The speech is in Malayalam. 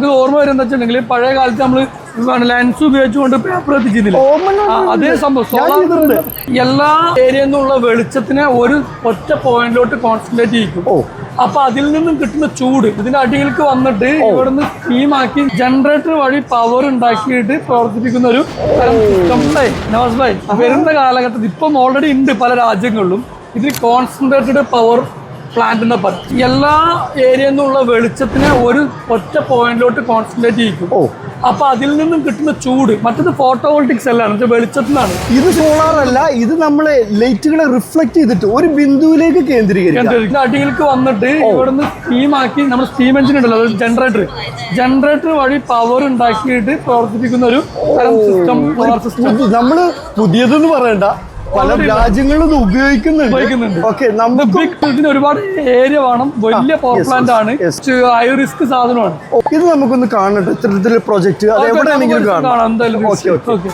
ഇത് ഓർമ്മ വരുന്ന വെച്ചിട്ടുണ്ടെങ്കിൽ പഴയ കാലത്ത് നമ്മൾ ലെൻസ് ഉപയോഗിച്ചുകൊണ്ട് പേപ്പർ എത്തിച്ചിരുന്നില്ല അതേ സംഭവം. സോളാർ എല്ലാ ഏരിയയിൽ നിന്നുള്ള വെളിച്ചത്തിനെ ഒരു ഒറ്റ പോയിന്റിലോട്ട് കോൺസെൻട്രേറ്റ് ചെയ്യിക്കും. അപ്പൊ അതിൽ നിന്നും കിട്ടുന്ന ചൂട് ഇതിന്റെ അടിയിലേക്ക് വന്നിട്ട് ഇവിടുന്ന് സ്റ്റീമാക്കി ജനറേറ്റർ വഴി പവർ ഉണ്ടാക്കിയിട്ട് പ്രവർത്തിപ്പിക്കുന്ന ഒരു സിസ്റ്റം നവാസ് ഭായ് വരുന്ന കാലഘട്ടത്തിൽ ഇപ്പം ഓൾറെഡി ഉണ്ട് പല രാജ്യങ്ങളിലും. ഇതിൽ കോൺസെൻട്രേറ്റഡ് പവർ പ്ലാന്റ് പറ്റി. എല്ലാ ഏരിയയിൽ നിന്നുള്ള വെളിച്ചത്തിനെ ഒരു ഒറ്റ പോയിന്റിലോട്ട് കോൺസെൻട്രേറ്റ് ചെയ്യിക്കും. അപ്പൊ അതിൽ നിന്നും കിട്ടുന്ന ചൂട് മറ്റത് ഫോട്ടോവോൾട്ടിക്സ് അല്ല എന്നുവെച്ചാൽ വെളിച്ചത്തിനാണ്. ഇത് സോളാർ അല്ല ഇത് നമ്മളെ ലൈറ്റുകളെ റിഫ്ലക്ട് ചെയ്തിട്ട് ഒരു ബിന്ദുവിലേക്ക് കേന്ദ്രീകരിക്കും. അടിയിലേക്ക് വന്നിട്ട് ഇവിടുന്ന് സ്റ്റീമാക്കി നമ്മൾ സ്റ്റീം എഞ്ചിൻ ഉണ്ടല്ലോ അതായത് ജനറേറ്റർ ജനറേറ്റർ വഴി പവർ ഉണ്ടാക്കിയിട്ട് പ്രവർത്തിപ്പിക്കുന്ന ഒരു സിസ്റ്റം സോളാർ സിസ്റ്റം നമ്മൾ നമ്മൾ പുതിയതെന്ന് പറയണ്ട. പല രാജ്യങ്ങളിലും ഉപയോഗിക്കുന്നുണ്ട്. ഉപയോഗിക്കുന്നുണ്ട്. ഓക്കെ നമുക്ക് ഇതിന് ഒരുപാട് ഏരിയ വേണം. വലിയ പവർ പ്ലാന്റ് ആണ്. ഹൈ റിസ്ക് സാധനമാണ്. ഇത് നമുക്കൊന്ന് കാണട്ടെ ഇത്തരത്തിലുള്ള പ്രൊജക്ട് അത് എവിടെയാണെങ്കിലും കാണാം. എന്തായാലും ഓക്കെ ഓക്കെ